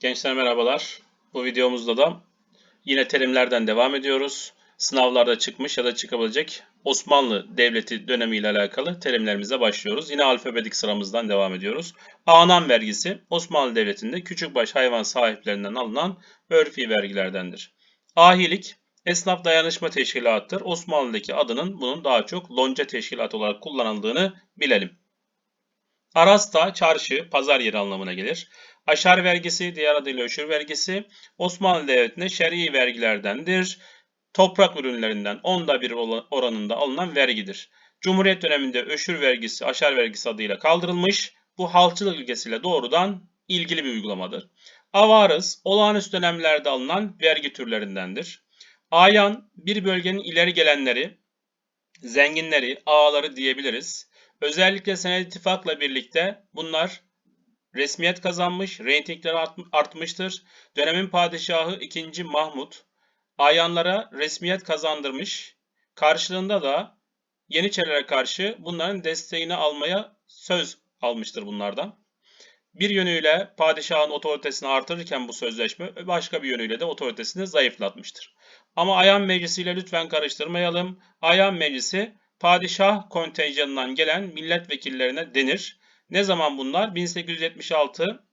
Gençler merhabalar. Bu videomuzda da yine terimlerden devam ediyoruz. Sınavlarda çıkmış ya da çıkabilecek Osmanlı Devleti dönemiyle alakalı terimlerimize başlıyoruz. Yine alfabetik sıramızdan devam ediyoruz. Anan vergisi Osmanlı Devleti'nde küçükbaş hayvan sahiplerinden alınan örfi vergilerdendir. Ahilik esnaf dayanışma teşkilatıdır. Osmanlı'daki adının bunun daha çok lonca teşkilatı olarak kullanıldığını bilelim. Arasta, çarşı, pazar yeri anlamına gelir. Aşar vergisi, diğer adıyla öşür vergisi, Osmanlı Devleti'nde şer'i vergilerdendir. Toprak ürünlerinden onda bir oranında alınan vergidir. Cumhuriyet döneminde öşür vergisi, aşar vergisi adıyla kaldırılmış. Bu halkçılık ilkesiyle doğrudan ilgili bir uygulamadır. Avarız, olağanüstü dönemlerde alınan vergi türlerindendir. Ayan, bir bölgenin ileri gelenleri, zenginleri, ağaları diyebiliriz. Özellikle Sened İttifak'la birlikte bunlar resmiyet kazanmış, reytingleri art, artmıştır. Dönemin padişahı 2. Mahmut ayanlara resmiyet kazandırmış. Karşılığında da Yeniçerilere karşı bunların desteğini almaya söz almıştır bunlardan. Bir yönüyle padişahın otoritesini artırırken bu sözleşme başka bir yönüyle de otoritesini zayıflatmıştır. Ama Ayan Meclisi ile lütfen karıştırmayalım. Ayan Meclisi padişah kontenjanından gelen milletvekillerine denir. Ne zaman bunlar? 1876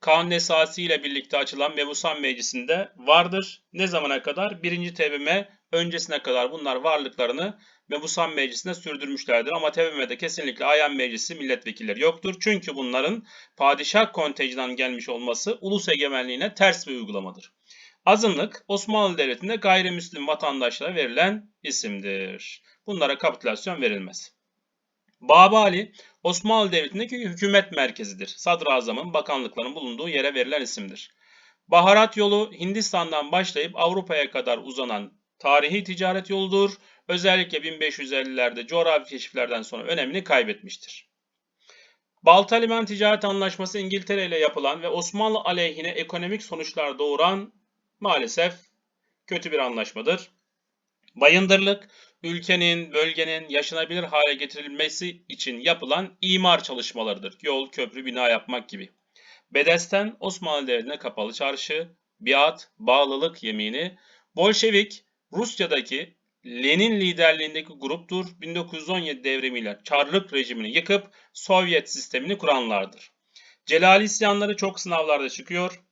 Kanun Esası ile birlikte açılan Mebusan Meclisi'nde vardır. Ne zamana kadar? 1. TBMM öncesine kadar bunlar varlıklarını Mebusan Meclisi'nde sürdürmüşlerdir. Ama TBMM'de kesinlikle Ayan Meclisi milletvekilleri yoktur. Çünkü bunların padişah kontenjanından gelmiş olması ulus egemenliğine ters bir uygulamadır. Azınlık Osmanlı Devleti'nde gayrimüslim vatandaşlara verilen isimdir. Bunlara kapitülasyon verilmez. Babali Osmanlı Devleti'ndeki hükümet merkezidir. Sadrazamın, bakanlıkların bulunduğu yere verilen isimdir. Baharat yolu Hindistan'dan başlayıp Avrupa'ya kadar uzanan tarihi ticaret yoludur. Özellikle 1550'lerde coğrafi keşiflerden sonra önemini kaybetmiştir. Balta Liman Ticaret Anlaşması İngiltere ile yapılan ve Osmanlı aleyhine ekonomik sonuçlar doğuran maalesef kötü bir anlaşmadır. Bayındırlık, ülkenin, bölgenin yaşanabilir hale getirilmesi için yapılan imar çalışmalarıdır. Yol, köprü, bina yapmak gibi. Bedesten Osmanlı Devleti'ne kapalı çarşı, biat, bağlılık yemini, Bolşevik, Rusya'daki Lenin liderliğindeki gruptur. 1917 devrimiyle Çarlık rejimini yıkıp Sovyet sistemini kuranlardır. Celali isyanları çok sınavlarda çıkıyor.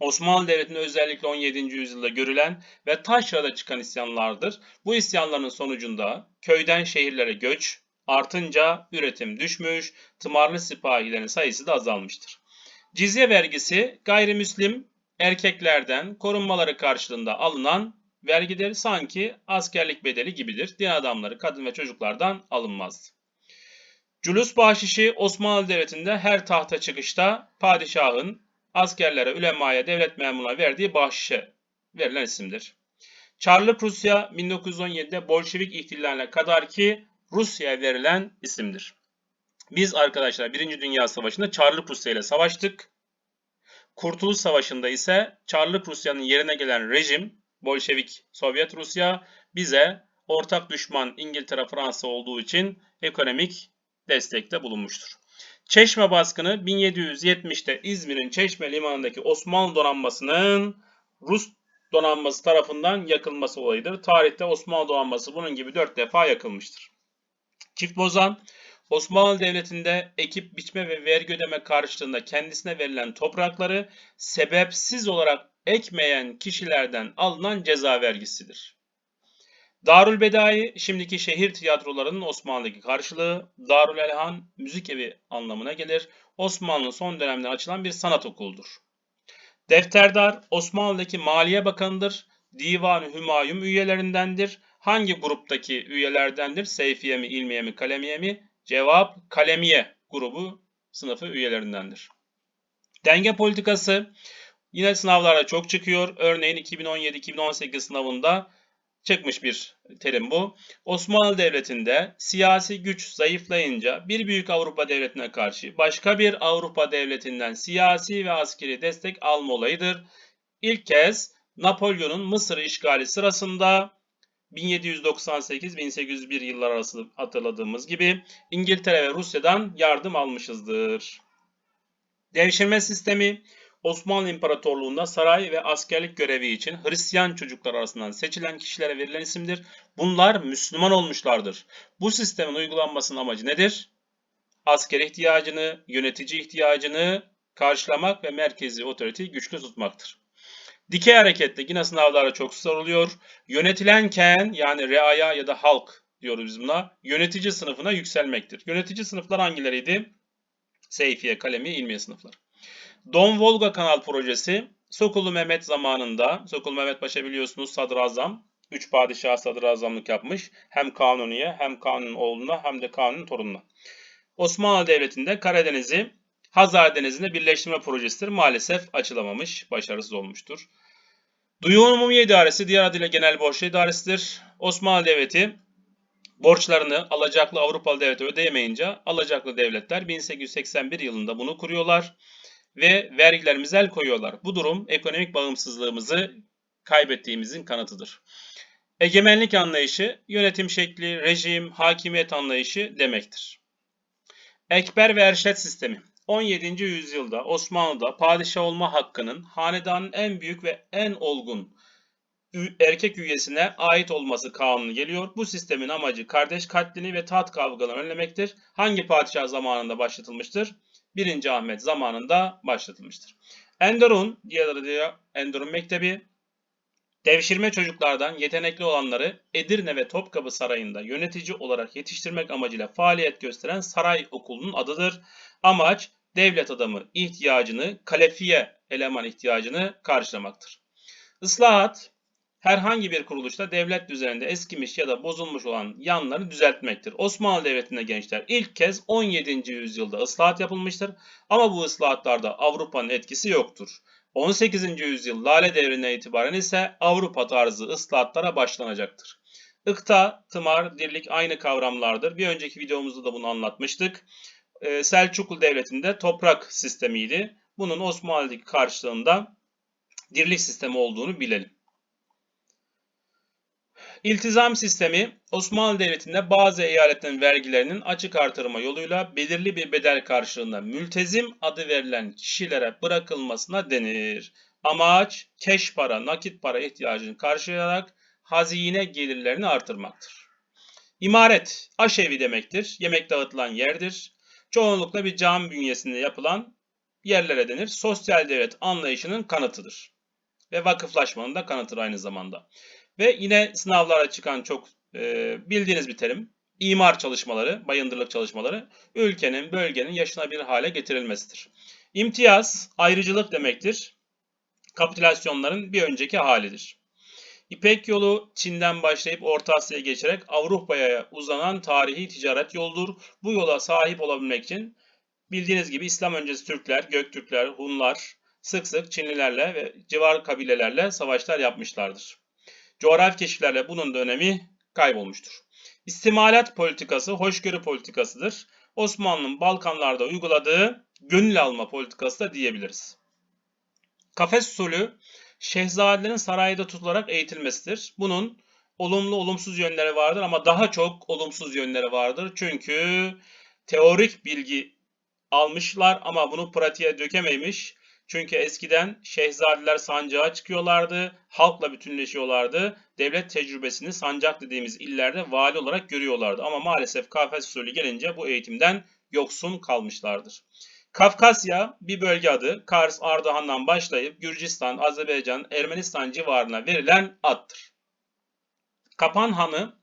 Osmanlı Devleti'nde özellikle 17. yüzyılda görülen ve taşrada çıkan isyanlardır. Bu isyanların sonucunda köyden şehirlere göç artınca üretim düşmüş, tımarlı sipahilerin sayısı da azalmıştır. Cizye vergisi gayrimüslim erkeklerden korunmaları karşılığında alınan vergidir. Sanki askerlik bedeli gibidir. Din adamları, kadın ve çocuklardan alınmazdı. Culus bahşişi Osmanlı Devleti'nde her tahta çıkışta padişahın askerlere, ülemaya, devlet memuruna verdiği bahşişe verilen isimdir. Çarlık Rusya 1917'de Bolşevik ihtilaline kadar ki Rusya'ya verilen isimdir. Biz arkadaşlar 1. Dünya Savaşı'nda Çarlık Rusya ile savaştık. Kurtuluş Savaşı'nda ise Çarlık Rusya'nın yerine gelen rejim Bolşevik Sovyet Rusya bize ortak düşman İngiltere Fransa olduğu için ekonomik destekte bulunmuştur. Çeşme baskını 1770'te İzmir'in Çeşme limanındaki Osmanlı donanmasının Rus donanması tarafından yakılması olayıdır. Tarihte Osmanlı donanması bunun gibi 4 defa yakılmıştır. Çift bozan Osmanlı Devleti'nde ekip biçme ve vergi ödeme karşılığında kendisine verilen toprakları sebepsiz olarak ekmeyen kişilerden alınan ceza vergisidir. Darül Bedai şimdiki şehir tiyatrolarının Osmanlı'daki karşılığı. Darül Elhan müzik evi anlamına gelir. Osmanlı son dönemde açılan bir sanat okuludur. Defterdar Osmanlı'daki Maliye Bakanı'dır. Divan-ı Hümayun üyelerindendir. Hangi gruptaki üyelerdendir? Seyfiye mi, İlmiye mi, Kalemiye mi? Cevap Kalemiye grubu sınıfı üyelerindendir. Denge politikası yine sınavlarda çok çıkıyor. Örneğin 2017-2018 sınavında çıkmış bir terim bu. Osmanlı Devleti'nde siyasi güç zayıflayınca bir büyük Avrupa devletine karşı başka bir Avrupa devletinden siyasi ve askeri destek alma olayıdır. İlk kez Napolyon'un Mısır işgali sırasında 1798-1801 yıllar arası hatırladığımız gibi İngiltere ve Rusya'dan yardım almışızdır. Devşirme sistemi Osmanlı İmparatorluğu'nda saray ve askerlik görevi için Hristiyan çocuklar arasından seçilen kişilere verilen isimdir. Bunlar Müslüman olmuşlardır. Bu sistemin uygulanmasının amacı nedir? Asker ihtiyacını, yönetici ihtiyacını karşılamak ve merkezi otoriteyi güçlü tutmaktır. Dikey harekette yine sınavlarda çok soruluyor. Yönetilenken yani reaya ya da halk diyoruz biz buna. Yönetici sınıfına yükselmektir. Yönetici sınıflar hangileriydi? Seyfiye, Kalemi, İlmiye sınıflar. Don Volga Kanal projesi Sokulu Mehmet zamanında, Sokulu Mehmet Paşa biliyorsunuz sadrazam, üç padişah sadrazamlık yapmış. Hem Kanuni'ye hem Kanun oğluna hem de Kanun torununa. Osmanlı Devleti'nde Karadeniz'i Hazar Denizi'nde birleştirme projesidir. Maalesef açılamamış, başarısız olmuştur. Duyu Umumiye İdaresi diğer adıyla Genel Borçlu İdaresi'dir. Osmanlı Devleti borçlarını alacaklı Avrupalı devlete ödeyemeyince alacaklı devletler 1881 yılında bunu kuruyorlar ve vergilerimize el koyuyorlar. Bu durum ekonomik bağımsızlığımızı kaybettiğimizin kanıtıdır. Egemenlik anlayışı yönetim şekli, rejim, hakimiyet anlayışı demektir. Ekber ve erşet sistemi 17. yüzyılda Osmanlı'da padişah olma hakkının hanedanın en büyük ve en olgun erkek üyesine ait olması kanunu geliyor. Bu sistemin amacı kardeş katlini ve taht kavgalarını önlemektir. Hangi padişah zamanında başlatılmıştır? 1. Ahmet zamanında başlatılmıştır. Enderun, diğer adıyla Enderun Mektebi, devşirme çocuklardan yetenekli olanları Edirne ve Topkapı Sarayı'nda yönetici olarak yetiştirmek amacıyla faaliyet gösteren saray okulunun adıdır. Amaç devlet adamı ihtiyacını, kalefiye eleman ihtiyacını karşılamaktır. Islahat, herhangi bir kuruluşta devlet düzeninde eskimiş ya da bozulmuş olan yanları düzeltmektir. Osmanlı Devleti'nde gençler ilk kez 17. yüzyılda ıslahat yapılmıştır ama bu ıslahatlarda Avrupa'nın etkisi yoktur. 18. yüzyıl Lale Devri'ne itibaren ise Avrupa tarzı ıslahatlara başlanacaktır. Ikta, tımar, dirlik aynı kavramlardır. Bir önceki videomuzda da bunu anlatmıştık. Ee, Selçuklu Devleti'nde toprak sistemiydi. Bunun Osmanlı'daki karşılığında dirlik sistemi olduğunu bilelim. İltizam sistemi Osmanlı Devleti'nde bazı eyaletlerin vergilerinin açık artırma yoluyla belirli bir bedel karşılığında mültezim adı verilen kişilere bırakılmasına denir. Amaç keş para, nakit para ihtiyacını karşılayarak hazine gelirlerini artırmaktır. İmaret, aşevi demektir. Yemek dağıtılan yerdir. Çoğunlukla bir cami bünyesinde yapılan yerlere denir. Sosyal devlet anlayışının kanıtıdır. Ve vakıflaşmanın da kanıtıdır aynı zamanda. Ve yine sınavlara çıkan çok e, bildiğiniz bir terim. İmar çalışmaları, bayındırlık çalışmaları ülkenin, bölgenin yaşanabilir hale getirilmesidir. İmtiyaz, ayrıcılık demektir. Kapitülasyonların bir önceki halidir. İpek yolu Çin'den başlayıp Orta Asya'ya geçerek Avrupa'ya uzanan tarihi ticaret yoldur. Bu yola sahip olabilmek için bildiğiniz gibi İslam öncesi Türkler, Göktürkler, Hunlar sık sık Çinlilerle ve civar kabilelerle savaşlar yapmışlardır. Coğrafi keşiflerle bunun da önemi kaybolmuştur. İstimalat politikası hoşgörü politikasıdır. Osmanlı'nın Balkanlarda uyguladığı gönül alma politikası da diyebiliriz. Kafes usulü şehzadelerin sarayda tutularak eğitilmesidir. Bunun olumlu olumsuz yönleri vardır ama daha çok olumsuz yönleri vardır. Çünkü teorik bilgi almışlar ama bunu pratiğe dökememiş. Çünkü eskiden şehzadeler sancağa çıkıyorlardı, halkla bütünleşiyorlardı. Devlet tecrübesini sancak dediğimiz illerde vali olarak görüyorlardı. Ama maalesef kafes usulü gelince bu eğitimden yoksun kalmışlardır. Kafkasya bir bölge adı. Kars, Ardahan'dan başlayıp Gürcistan, Azerbaycan, Ermenistan civarına verilen addır. Kapan Hanı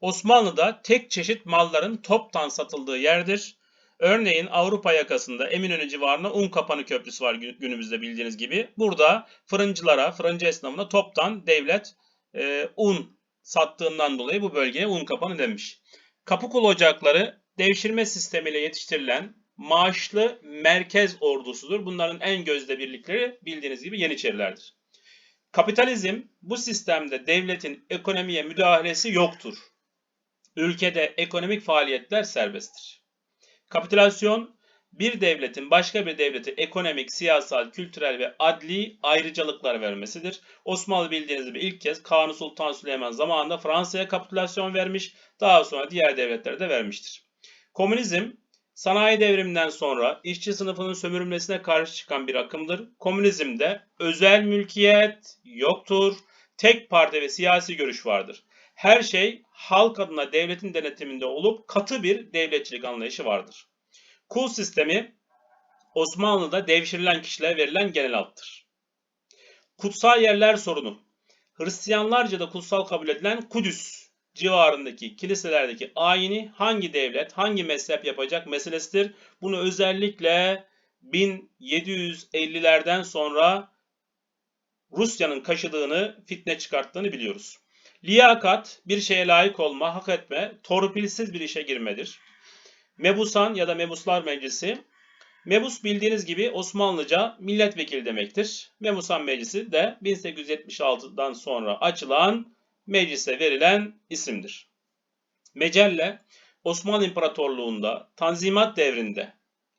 Osmanlı'da tek çeşit malların toptan satıldığı yerdir. Örneğin Avrupa yakasında Eminönü civarında Un Kapanı Köprüsü var günümüzde bildiğiniz gibi. Burada fırıncılara, fırıncı esnafına toptan devlet e, un sattığından dolayı bu bölgeye Un Kapanı demiş. Kapıkul ocakları devşirme sistemiyle yetiştirilen maaşlı merkez ordusudur. Bunların en gözde birlikleri bildiğiniz gibi Yeniçerilerdir. Kapitalizm bu sistemde devletin ekonomiye müdahalesi yoktur. Ülkede ekonomik faaliyetler serbesttir. Kapitülasyon bir devletin başka bir devlete ekonomik, siyasal, kültürel ve adli ayrıcalıklar vermesidir. Osmanlı bildiğiniz gibi ilk kez Kanuni Sultan Süleyman zamanında Fransa'ya kapitülasyon vermiş, daha sonra diğer devletlere de vermiştir. Komünizm Sanayi devriminden sonra işçi sınıfının sömürülmesine karşı çıkan bir akımdır. Komünizmde özel mülkiyet yoktur. Tek parti ve siyasi görüş vardır. Her şey halk adına devletin denetiminde olup katı bir devletçilik anlayışı vardır. Kul sistemi Osmanlı'da devşirilen kişilere verilen genel addır. Kutsal yerler sorunu. Hristiyanlarca da kutsal kabul edilen Kudüs civarındaki kiliselerdeki ayini hangi devlet, hangi mezhep yapacak meselesidir. Bunu özellikle 1750'lerden sonra Rusya'nın kaşıdığını, fitne çıkarttığını biliyoruz. Liyakat, bir şeye layık olma, hak etme, torpilsiz bir işe girmedir. Mebusan ya da Mebuslar Meclisi, Mebus bildiğiniz gibi Osmanlıca milletvekili demektir. Mebusan Meclisi de 1876'dan sonra açılan meclise verilen isimdir. Mecelle, Osmanlı İmparatorluğu'nda Tanzimat devrinde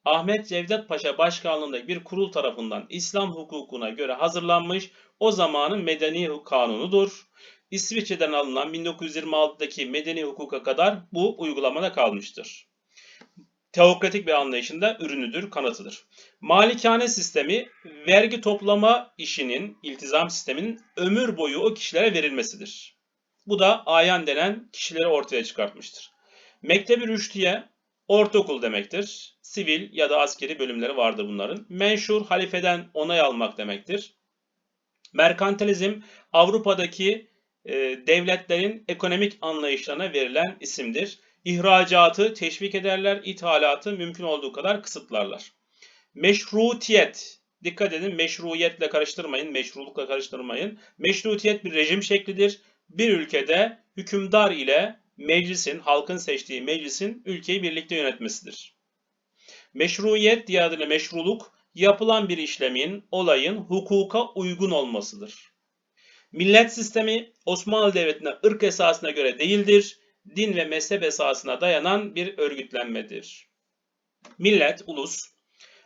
Ahmet Cevdet Paşa başkanlığındaki bir kurul tarafından İslam hukukuna göre hazırlanmış o zamanın medeni kanunudur. İsviçre'den alınan 1926'daki medeni hukuka kadar bu uygulamada kalmıştır. Teokratik bir anlayışında ürünüdür, kanıtıdır. Malikane sistemi vergi toplama işinin, iltizam sisteminin ömür boyu o kişilere verilmesidir. Bu da ayan denen kişileri ortaya çıkartmıştır. Mektebi Rüştiye ortaokul demektir. Sivil ya da askeri bölümleri vardır bunların. Menşur halifeden onay almak demektir. Merkantilizm Avrupa'daki e, devletlerin ekonomik anlayışlarına verilen isimdir. İhracatı teşvik ederler, ithalatı mümkün olduğu kadar kısıtlarlar. Meşrutiyet, dikkat edin meşruiyetle karıştırmayın, meşrulukla karıştırmayın. Meşrutiyet bir rejim şeklidir. Bir ülkede hükümdar ile meclisin, halkın seçtiği meclisin ülkeyi birlikte yönetmesidir. Meşruiyet diğer adıyla meşruluk, yapılan bir işlemin, olayın hukuka uygun olmasıdır. Millet sistemi Osmanlı Devleti'ne ırk esasına göre değildir, din ve mezhep esasına dayanan bir örgütlenmedir. Millet, ulus,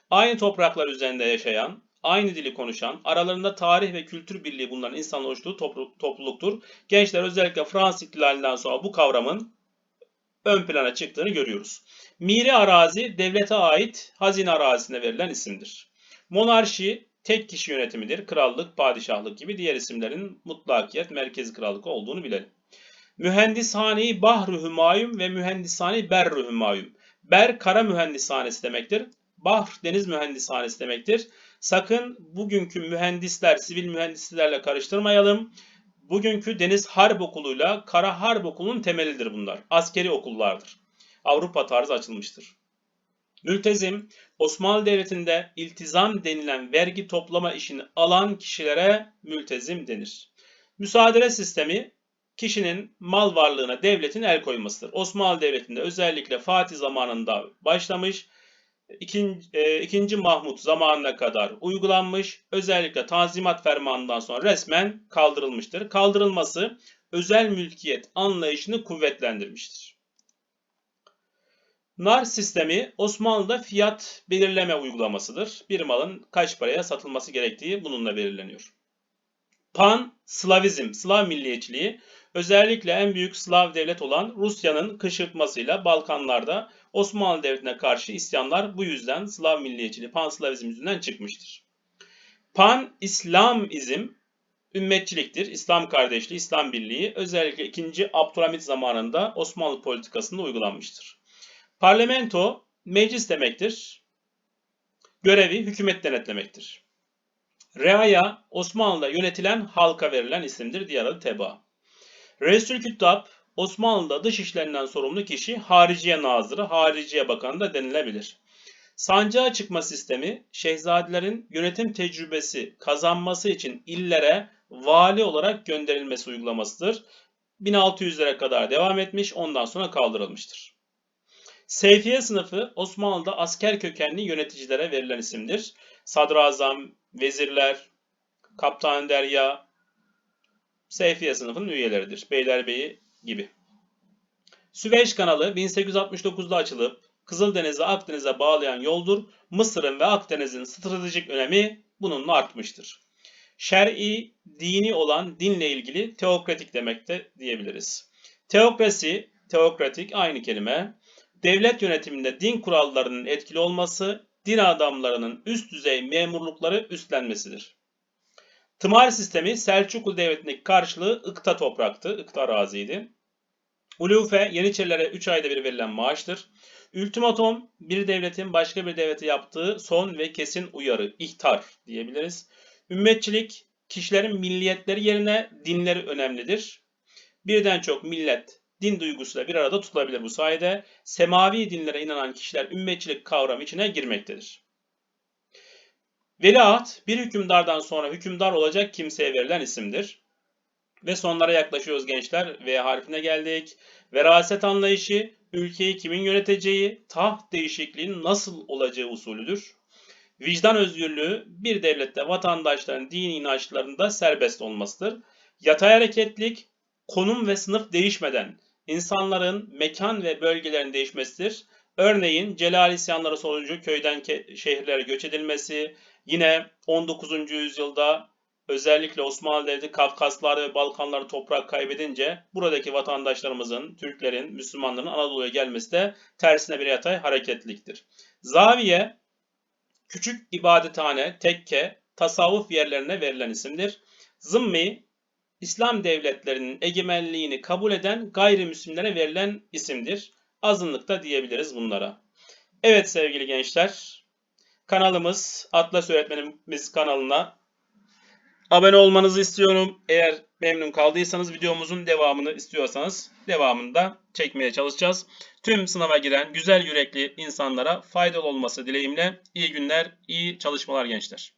aynı topraklar üzerinde yaşayan, aynı dili konuşan, aralarında tarih ve kültür birliği bulunan insanlar oluştuğu topluluktur. Gençler özellikle Fransız ihtilalinden sonra bu kavramın ön plana çıktığını görüyoruz. Miri arazi devlete ait hazine arazisine verilen isimdir. Monarşi tek kişi yönetimidir. Krallık, padişahlık gibi diğer isimlerin mutlakiyet, merkezi krallık olduğunu bilelim. Mühendishane-i Bahru Hümayum ve Mühendishane-i Berru Hümayum. Ber kara mühendishanesi demektir. Bahr deniz mühendishanesi demektir. Sakın bugünkü mühendisler, sivil mühendislerle karıştırmayalım. Bugünkü Deniz Harp Okulu'yla Kara Harp Okulu'nun temelidir bunlar. Askeri okullardır. Avrupa tarzı açılmıştır. Mültezim, Osmanlı Devleti'nde iltizam denilen vergi toplama işini alan kişilere mültezim denir. Müsaade sistemi kişinin mal varlığına devletin el koymasıdır. Osmanlı Devleti'nde özellikle Fatih zamanında başlamış, ikinci, e, Mahmut zamanına kadar uygulanmış, özellikle Tanzimat Fermanı'ndan sonra resmen kaldırılmıştır. Kaldırılması özel mülkiyet anlayışını kuvvetlendirmiştir. Nar sistemi Osmanlı'da fiyat belirleme uygulamasıdır. Bir malın kaç paraya satılması gerektiği bununla belirleniyor. Pan, Slavizm, Slav milliyetçiliği özellikle en büyük Slav devlet olan Rusya'nın kışırtmasıyla Balkanlarda Osmanlı Devleti'ne karşı isyanlar bu yüzden Slav milliyetçiliği, Pan-Slavizm yüzünden çıkmıştır. Pan-İslamizm ümmetçiliktir. İslam kardeşliği, İslam birliği özellikle 2. Abdülhamit zamanında Osmanlı politikasında uygulanmıştır. Parlamento meclis demektir. Görevi hükümet denetlemektir. Reaya Osmanlı'da yönetilen halka verilen isimdir. Diğer adı teba. Reisül Küttab Osmanlı'da dış işlerinden sorumlu kişi Hariciye Nazırı, Hariciye Bakanı da denilebilir. Sancağa çıkma sistemi şehzadelerin yönetim tecrübesi kazanması için illere vali olarak gönderilmesi uygulamasıdır. 1600'lere kadar devam etmiş, ondan sonra kaldırılmıştır. Seyfiye sınıfı Osmanlı'da asker kökenli yöneticilere verilen isimdir. Sadrazam, vezirler, kaptan derya, Seyfiye sınıfının üyeleridir. Beylerbeyi gibi. Süveyş kanalı 1869'da açılıp Kızıldeniz'e Akdeniz'e bağlayan yoldur. Mısır'ın ve Akdeniz'in stratejik önemi bununla artmıştır. Şer'i, dini olan dinle ilgili teokratik demekte diyebiliriz. Teokrasi, teokratik aynı kelime. Devlet yönetiminde din kurallarının etkili olması, din adamlarının üst düzey memurlukları üstlenmesidir. Tımar sistemi Selçuklu Devleti'ndeki karşılığı ıkta topraktı, ıkta araziydi. Ulufe Yeniçerilere 3 ayda bir verilen maaştır. Ultimatom bir devletin başka bir devlete yaptığı son ve kesin uyarı, ihtar diyebiliriz. Ümmetçilik kişilerin milliyetleri yerine dinleri önemlidir. Birden çok millet din duygusuyla bir arada tutulabilir bu sayede. Semavi dinlere inanan kişiler ümmetçilik kavramı içine girmektedir. Veliaht bir hükümdardan sonra hükümdar olacak kimseye verilen isimdir. Ve sonlara yaklaşıyoruz gençler. V harfine geldik. Veraset anlayışı ülkeyi kimin yöneteceği, taht değişikliğinin nasıl olacağı usulüdür. Vicdan özgürlüğü bir devlette vatandaşların dini inançlarında serbest olmasıdır. Yatay hareketlik konum ve sınıf değişmeden insanların mekan ve bölgelerin değişmesidir. Örneğin Celal isyanları sonucu köyden şehirlere göç edilmesi, yine 19. yüzyılda özellikle Osmanlı Devleti Kafkaslar ve Balkanları toprak kaybedince buradaki vatandaşlarımızın, Türklerin, Müslümanların Anadolu'ya gelmesi de tersine bir yatay hareketliktir. Zaviye, küçük ibadethane, tekke, tasavvuf yerlerine verilen isimdir. Zımmi, İslam devletlerinin egemenliğini kabul eden gayrimüslimlere verilen isimdir. Azınlıkta diyebiliriz bunlara. Evet sevgili gençler, kanalımız Atlas Öğretmenimiz kanalına abone olmanızı istiyorum. Eğer memnun kaldıysanız videomuzun devamını istiyorsanız devamını da çekmeye çalışacağız. Tüm sınava giren güzel yürekli insanlara faydalı olması dileğimle iyi günler, iyi çalışmalar gençler.